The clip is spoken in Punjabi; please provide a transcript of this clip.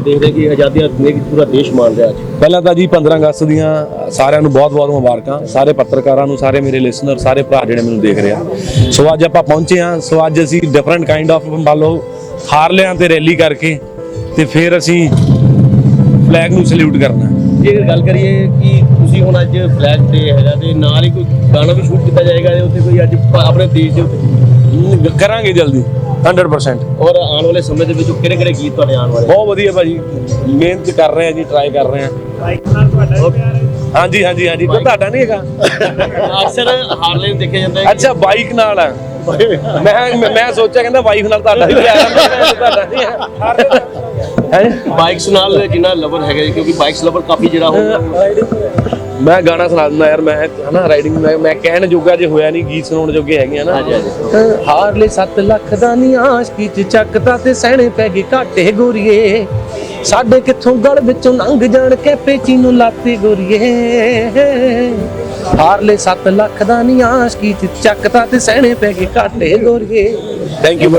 ਦੇਖ ਰਹੇ ਕਿ ਆਜ਼ਾਦੀਆਂ ਨੇ ਪੂਰਾ ਦੇਸ਼ ਮਾਣ ਰਿਹਾ ਅੱਜ। ਪਹਿਲਾਂ ਤਾਂ ਜੀ 15 ਅਗਸਤ ਦੀਆਂ ਸਾਰਿਆਂ ਨੂੰ ਬਹੁਤ-ਬਹੁਤ ਮੁਬਾਰਕਾਂ। ਸਾਰੇ ਪੱਤਰਕਾਰਾਂ ਨੂੰ ਸਾਰੇ ਮੇਰੇ ਲਿਸਨਰ ਸਾਰੇ ਭਰਾ ਜਿਹੜੇ ਮੈਨੂੰ ਦੇਖ ਰਹੇ ਆ। ਸੋ ਅੱਜ ਆਪਾਂ ਪਹੁੰਚੇ ਆ ਸੋ ਅੱਜ ਅਸੀਂ ਡਿਫਰੈਂਟ ਕਾਈਂਡ ਆਫ ਮੰਨ ਲਓ ਹਾਰਲਿਆਂ ਤੇ ਰੈਲੀ ਕਰਕੇ ਤੇ ਫਿਰ ਅਸੀਂ ਫਲੈਗ ਨੂੰ ਸਲੂਟ ਕਰਨਾ ਜੇ ਗੱਲ ਕਰੀਏ ਕਿ ਤੁਸੀਂ ਹੁਣ ਅੱਜ ਫਲੈਗ ਡੇ ਹੈਗਾ ਤੇ ਨਾਲ ਹੀ ਕੋਈ ਗਾਣਾ ਵੀ ਸ਼ੂਟ ਕੀਤਾ ਜਾਏਗਾ ਤੇ ਉੱਥੇ ਕੋਈ ਅੱਜ ਆਪਣੇ ਦੇਸ਼ ਦੇ ਉੱਤੇ ਕਰਾਂਗੇ ਜਲਦੀ। 100% ਔਰ ਆਉਣ ਵਾਲੇ ਸਮੇਂ ਦੇ ਵਿੱਚ ਕਿਹੜੇ ਕਿਹੜੇ ਗੀਤ ਤੁਹਾਡੇ ਆਉਣ ਵਾਲੇ? ਬਹੁਤ ਵਧੀਆ ਭਾਜੀ। ਮਿਹਨਤ ਕਰ ਰਹੇ ਆ ਜੀ ਟਰਾਈ ਕਰ ਰਹੇ ਆ। ਹਾਂਜੀ ਹਾਂਜੀ ਹਾਂਜੀ। ਕੋਈ ਤੁਹਾਡਾ ਨਹੀਂ ਹੈਗਾ? ਅਕਸਰ ਹਾਰਲੇ ਦੇਖਿਆ ਜਾਂਦਾ ਹੈ ਅੱਛਾ ਬਾਈਕ ਨਾਲ ਆ। ਮੈਂ ਮੈਂ- ਸੋਚਿਆ ਕਹਿੰਦਾ ਵਾਈਫ ਨਾਲ ਤੁਹਾਡਾ ਵੀ ਪਿਆਰ ਕਿਹਾ ਤੁਹਾਡਾ ਨਹੀਂ ਹੈ। ਹੈ ਬਾਈਕਸ ਨਾਲ ਜਿੰਨਾ ਲਵਰ ਹੈਗਾ ਜੀ, ਕਿਉਂਕਿ ਬਾਈਕਸ ਲਵਰ ਕਾਫੀ ਜਿਹੜਾ ਹੁੰਦਾ ਮੈਂ ਗਾਣਾ ਸੁਣਾ ਦਿੰਦਾ ਯਾਰ ਮੈਂ ਹਨਾ ਰਾਈਡਿੰਗ ਮੈਂ ਮੈਂ ਕਹਿਣ ਜੋਗਾ ਜੇ ਹੋਇਆ ਨਹੀਂ ਗੀਤ ਸੁਣਾਉਣ ਜੋਗੇ ਹੈਗੇ ਆ ਨਾ ਹਾਂਜੀ ਹਾਂਜੀ ਹਾਰਲੇ 7 ਲੱਖ ਦਾ ਨੀ ਆਸ਼ਕੀ ਚ ਚੱਕਦਾ ਤੇ ਸਹਿਣੇ ਪੈ ਗਏ ਘਾਟੇ ਗੋਰੀਏ ਸਾਡੇ ਕਿੱਥੋਂ ਗਲ ਵਿੱਚੋਂ ਲੰਘ ਜਾਣ ਕੇ ਪੇਚੀ ਨੂੰ ਲਾਤੇ ਗੋਰੀਏ ਹਾਰਲੇ 7 ਲੱਖ ਦਾ ਨੀ ਆਸ਼ਕੀ ਚ ਚੱਕਦਾ ਤੇ ਸਹਿਣੇ ਪੈ ਗਏ ਘਾਟੇ ਗੋਰੀਏ ਥੈਂਕ ਯੂ